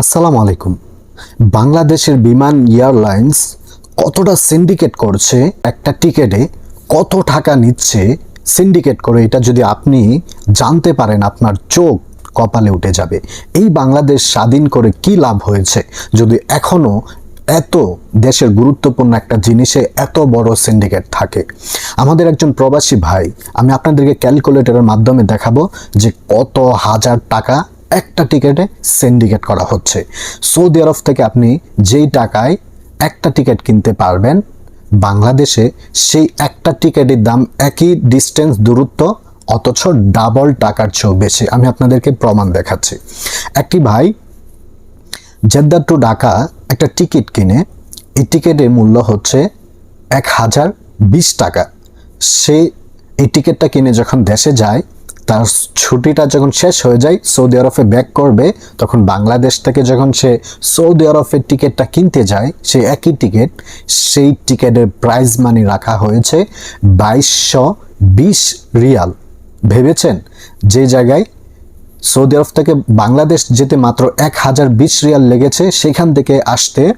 আসসালামু আলাইকুম। বাংলাদেশের বিমান এয়ারলাইন্স কতটা সিন্ডিকেট করছে, একটা টিকেটে কত টাকা নিচ্ছে, সিন্ডিকেট করে এটা যদি আপনি জানতে পারেন, আপনার চোখ কপালে উঠে যাবে। এই বাংলাদেশ স্বাধীন করে কি লাভ হয়েছে? যদি এখনও এত দেশের গুরুত্বপূর্ণ একটা জিনিসে এত বড় সিন্ডিকেট থাকে। আমাদের একজন প্রবাসী ভাই, আমি আপনাদেরকে ক্যালকুলেটরের মাধ্যমে দেখাবো যে কত হাজার টাকা একটা টিকেটে সিন্ডিকেট করা হচ্ছে। সৌদি আরব থেকে আপনি যেই টাকায় একটা টিকিট কিনতে পারবেন, বাংলাদেশে সেই একটা টিকিটের দাম একই ডিস্টেন্স দূরত্ব, অথচ ডাবল টাকার চেয়েও বেশি। আমি আপনাদেরকে প্রমাণ দেখাচ্ছি। একটি ভাই জেদ্দা টু ঢাকা একটা টিকিট কিনে, এই টিকিটের মূল্য হচ্ছে এক হাজার বিশ টাকা। সে এই টিকিটটা কিনে যখন দেশে যায় তার ছুটিটা যখন শেষ হয়ে যায়, সৌদি আরবে ব্যাক করবে, তখন বাংলাদেশ থেকে যখন সে সৌদি আরবের টিকিটটা কিনতে যায় সেই একই টিকিট, সেই টিকিটের প্রাইস মানি রাখা হয়েছে বাইশশো বিশ রিয়াল। ভেবেছেন? যে জায়গায় সৌদি আরব থেকে বাংলাদেশ যেতে মাত্র এক হাজার বিশ রিয়াল লেগেছে, সেখান থেকে আসতে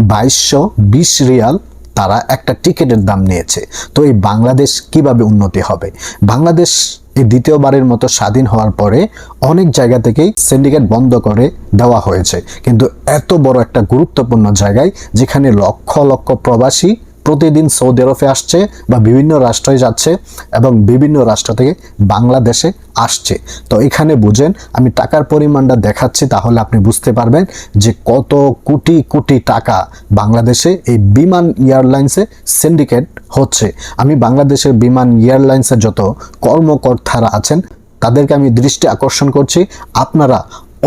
বাইশশো বিশ রিয়াল তারা একটা টিকিটের দাম নিয়েছে। তো এই বাংলাদেশ কীভাবে উন্নতি হবে? বাংলাদেশ এই দ্বিতীয়বারের মতো স্বাধীন হওয়ার পরে অনেক জায়গা থেকেই সিন্ডিকেট বন্ধ করে দেওয়া হয়েছে। কিন্তু এত বড় একটা গুরুত্বপূর্ণ জায়গায় যেখানে লক্ষ লক্ষ প্রবাসী প্রতিদিন সৌদি আরবে আসছে বা বিভিন্ন রাষ্ট্রে যাচ্ছে এবং বিভিন্ন রাষ্ট্র থেকে বাংলাদেশে আসছে। তো এখানে বুঝেন, আমি টাকার পরিমাণটা দেখাচ্ছি তাহলে আপনি বুঝতে পারবেন যে কত কোটি কোটি টাকা বাংলাদেশে এই বিমান এয়ারলাইন্সে সিন্ডিকেট হচ্ছে। আমি বাংলাদেশের বিমান এয়ারলাইন্সের যত কর্মকর্তারা আছেন, তাদেরকে আমি দৃষ্টি আকর্ষণ করছি। আপনারা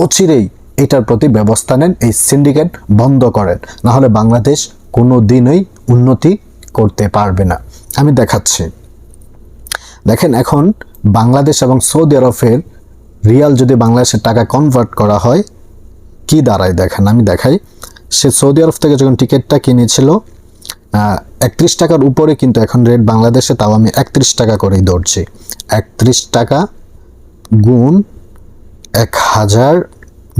অচিরেই এটার প্রতি ব্যবস্থা নেন, এই সিন্ডিকেট বন্ধ করেন। নাহলে বাংলাদেশ কোনো দিনই উন্নতি করতে পারবে না। আমি দেখাচ্ছি। দেখেন এখন বাংলাদেশ এবং সৌদি আরবের রিয়াল যদি বাংলাদেশের টাকা কনভার্ট করা হয়, কি দাঁড়ায় দেখেন? আমি দেখাই। সে সৌদি আরব থেকে যখন টিকিটটা কিনেছিল একত্রিশ টাকার উপরে কিন্তু এখন রেট বাংলাদেশে, তাও আমি একত্রিশ টাকা করেই ধরছি। একত্রিশ টাকা গুণ এক হাজার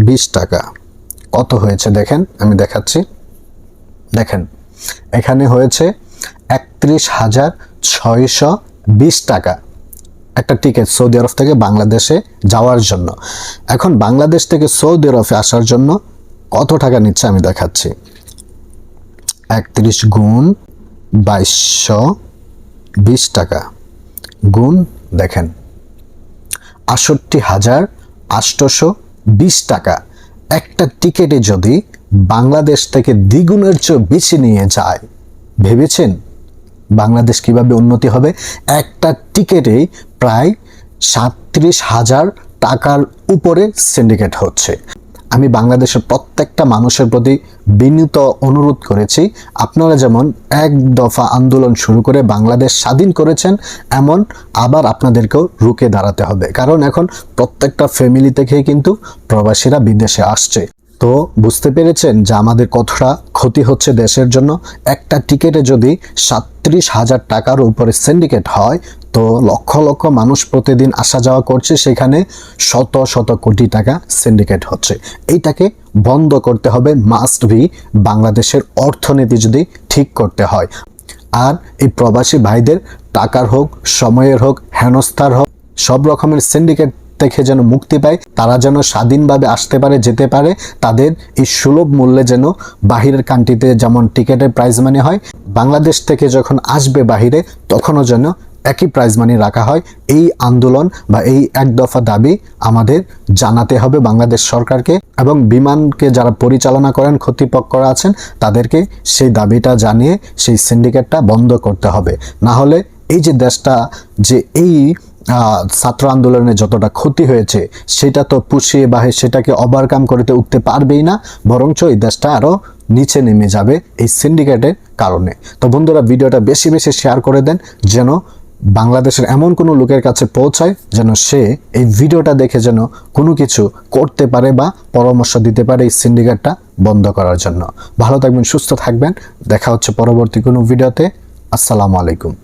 বিশ টাকা। কত হয়েছে দেখেন? আমি দেখাচ্ছি। দেখেন এখানে হয়েছে একত্রিশ হাজার ছয়শো বিশ টাকা একটা টিকিট সৌদি আরব থেকে বাংলাদেশে যাওয়ার জন্য। এখন বাংলাদেশ থেকে সৌদি আরবে আসার জন্য কত টাকা নিচ্ছে আমি দেখাচ্ছি। একত্রিশ গুণ বাইশশো বিশ টাকা। গুণ দেখেন আষট্টি হাজার আটশোশো বিশ টাকা। একটা টিকেটে যদি বাংলাদেশ থেকে দ্বিগুণের চেয়ে বেশি নিয়ে যায়। ভেবেছেন বাংলাদেশ কীভাবে উন্নতি হবে? একটা টিকেটেই প্রায় সাত্রিশ হাজার টাকার উপরে সিন্ডিকেট হচ্ছে। আমি বাংলাদেশের প্রত্যেকটা মানুষের প্রতি বিনীত অনুরোধ করেছি, আপনারা যেমন এক দফা আন্দোলন শুরু করে বাংলাদেশ স্বাধীন করেছেন, এমন আবার আপনাদেরকেও রুখে দাঁড়াতে হবে। কারণ এখন প্রত্যেকটা ফ্যামিলি থেকেই কিন্তু প্রবাসীরা বিদেশে আসছে। তো বুঝতে পেরেছেন যে আমাদের কতটা ক্ষতি হচ্ছে দেশের জন্য? একটা টিকেটে যদি সাত্রিশ হাজার টাকার উপরে সিন্ডিকেট হয়, তো লক্ষ লক্ষ মানুষ প্রতিদিন আসা যাওয়া করছে, সেখানে শত শত কোটি টাকা সিন্ডিকেট হচ্ছে। এইটাকে বন্ধ করতে হবে মাস্ট বি বাংলাদেশের অর্থনীতি যদি ঠিক করতে হয়। আর এই প্রবাসী ভাইদের টাকার হোক, সময়ের হোক, হেনস্থার হোক, সব রকমের সিন্ডিকেট থেকে যেন মুক্তি পায়, তারা যেন স্বাধীনভাবে আসতে পারে, যেতে পারে, তাদের এই সুলভ মূল্যে যেন বাহিরের কান্ট্রিতে যেমন টিকেটের প্রাইজ মানি হয়, বাংলাদেশ থেকে যখন আসবে বাহিরে, তখনও যেন একই প্রাইজ মানি রাখা হয়। এই আন্দোলন বা এই এক দফা দাবি আমাদের জানাতে হবে বাংলাদেশ সরকারকে এবং বিমানকে যারা পরিচালনা করেন, কর্তৃপক্ষরা আছেন, তাদেরকে সেই দাবিটা জানিয়ে সেই সিন্ডিকেটটা বন্ধ করতে হবে। না হলে এই যে দেশটা, যে এই ছাত্র আন্দোলনে যতটা ক্ষতি হয়েছে, সেটা তো পুষিয়ে বাহে সেটাকে ওভারকাম করতে উঠতে পারবেই না, বরঞ্চ এই দেশটা আরও নিচে নেমে যাবে এই সিন্ডিকেটের কারণে। তো বন্ধুরা, ভিডিওটা বেশি বেশি শেয়ার করে দেন, যেন বাংলাদেশের এমন কোনো লোকের কাছে পৌঁছায় যেন সে এই ভিডিওটা দেখে যেন কোনো কিছু করতে পারে বা পরামর্শ দিতে পারে এই সিন্ডিকেটটা বন্ধ করার জন্য। ভালো থাকবেন, সুস্থ থাকবেন। দেখা হচ্ছে পরবর্তী কোনো ভিডিওতে। আসসালামু আলাইকুম।